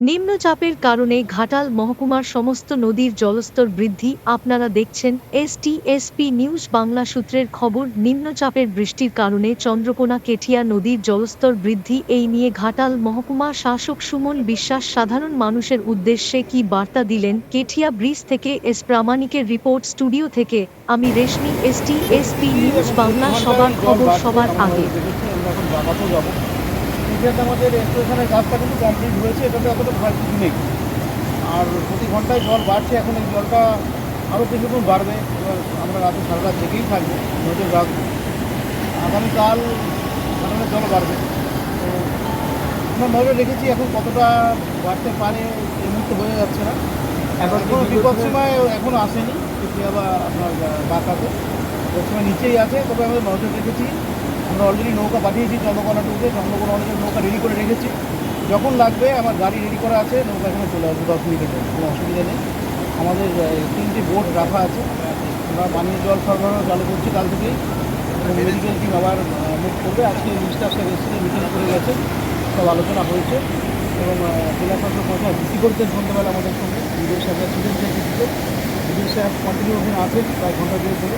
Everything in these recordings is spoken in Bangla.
নিম্নচাপের কারণে ঘাটাল মহকুমার সমস্ত নদীর জলস্তর বৃদ্ধি। আপনারা দেখছেন এসটিএসপি নিউজ বাংলা সূত্রের খবর। নিম্নচাপের বৃষ্টির কারণে চন্দ্রকোনা কেঠিয়া নদীর জলস্তর বৃদ্ধি। এই নিয়ে ঘাটাল মহকুমা শাসক সুমন বিশ্বাস সাধারণ মানুষের উদ্দেশ্যে কি বার্তা দিলেন? কেঠিয়া ব্রিজ থেকে এস প্রামাণিকের রিপোর্ট স্টুডিও থেকে। আমি রেশমি, এসটিএসপি নিউজ বাংলা সবার খবর সবার আগে। আমরা ইন্ডিয়াতে আমাদের স্টেশনের কাজটা কিন্তু কমপ্লিট হয়েছে এটাতে অতটা কিছু নেই। আর প্রতি ঘন্টায় জল বাড়ছে এখন এই জলটা আরও কিছুক্ষণ বাড়বে এবার আমরা রাতে সারা রাত জেগেই থাকব নজর রাখব। আগামীকাল ঘটনার জল বাড়বে। তো আমরা নজর রেখেছি এখন কতটা বাড়তে পারে এই মুহূর্তে বোঝা যাচ্ছে না। এখন কোনো বিপদ সময় এখনও আসেনি কেতিয়া আবার আপনার বাঁকাতে। সময় নিচেই আছে তবে আমাদের নজর রেখেছি আমরা অলরেডি নৌকা পাঠিয়েছি চন্দ্রকোনা টুকে চন্দ্রকোনা অনেক নৌকা রেডি করে রেখেছি। যখন লাগবে, আমার গাড়ি রেডি করা আছে, নৌকা এখানে চলে আসবে দশ মিনিটের মধ্যে কোনো অসুবিধা নেই। আমাদের তিনটি বোট রাখা আছে। আমরা পানীয় জল সরবরাহ চালু করছি কাল থেকেই। মেডিকেল টিম আবার মুখ করবে। আজকে মিনিস্টার সাহেব এসেছিলেন মিটিং করে গেছে। সব আলোচনা হয়েছে। এবং জেলা শাসক মশাই ডিসি করতেন সন্ধ্যাবেলা আমাদের সঙ্গে। বিজয় সাহেব ছিলেন সেই ডিসিতে বিজয় সাহেব কন্টিনিউ ওখানে আছেন, প্রায় ঘণ্টা দুয়েক ধরে।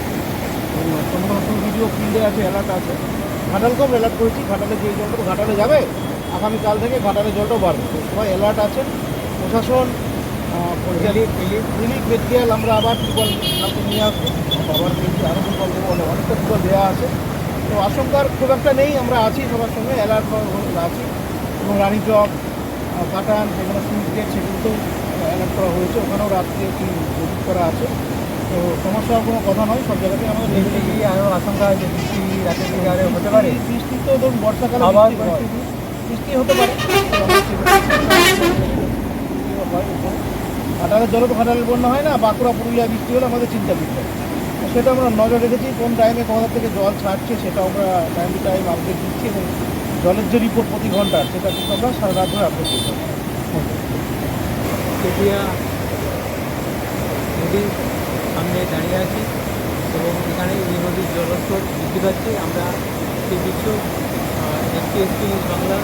সমস্ত ভিডিও ফিল্ডে আছে অ্যালার্ট আছে। ঘাটালকেও অ্যালার্ট করেছি, ঘাটালে যে জলটা তো ঘাটালে যাবে, আগামীকাল থেকে ঘাটালে জলটাও বাড়বে। তো সবাই অ্যালার্ট আছেন প্রশাসন রিলিফ মেটেরিয়াল আমরা আবার হাতে নিয়ে আসব। আবার কিন্তু আরও ত্রিপল দেবো অনেক অনেকটা ত্রিপল দেওয়া আছে। তো আশঙ্কার খুব একটা নেই, আমরা আছি সবার সঙ্গে অ্যালার্ট আছি। এবং রানীচক কাটান যেখানে সুইচ গেট সেগুলোতেও অ্যালার্ট করা হয়েছে। ওখানেও রাত্রে গঠিত করা আছে। তো সমস্যার কোনো কথা নয় সব জায়গাতেই আমাদের বৃষ্টি কি আরও আশঙ্কা আছে? বৃষ্টি রাতের দিকে আরও হতে পারে? বৃষ্টি তো ধরুন বর্ষাকালে আবার বৃষ্টি হতে পারে। ঘাটালের জলে তো ঘাটালের বন্যা হয় না? বাঁকুড়া পুরুলিয়া বৃষ্টি হলে আমাদের চিন্তা করতে সেটা আমরা নজর রেখেছি কোন টাইমে কোথা থেকে জল ছাড়ছে সেটা আমরা টাইম টু টাইম আপডেট দিচ্ছি এবং জলের যে রিপোর্ট প্রতি ঘণ্টা সেটা কিন্তু আমরা সারা রাত ধরে আপডেট দিচ্ছি কেটিয়া নদীর দাঁড়িয়ে আছি এবং এখানে এই নদীর জলস্তর বৃদ্ধি পাচ্ছে। আমরা সেই দৃশ্য এসপি এসপি নিউজ বাংলা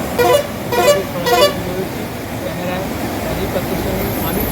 ক্যামেরায় রাজীব পাত্রের সঙ্গে আমি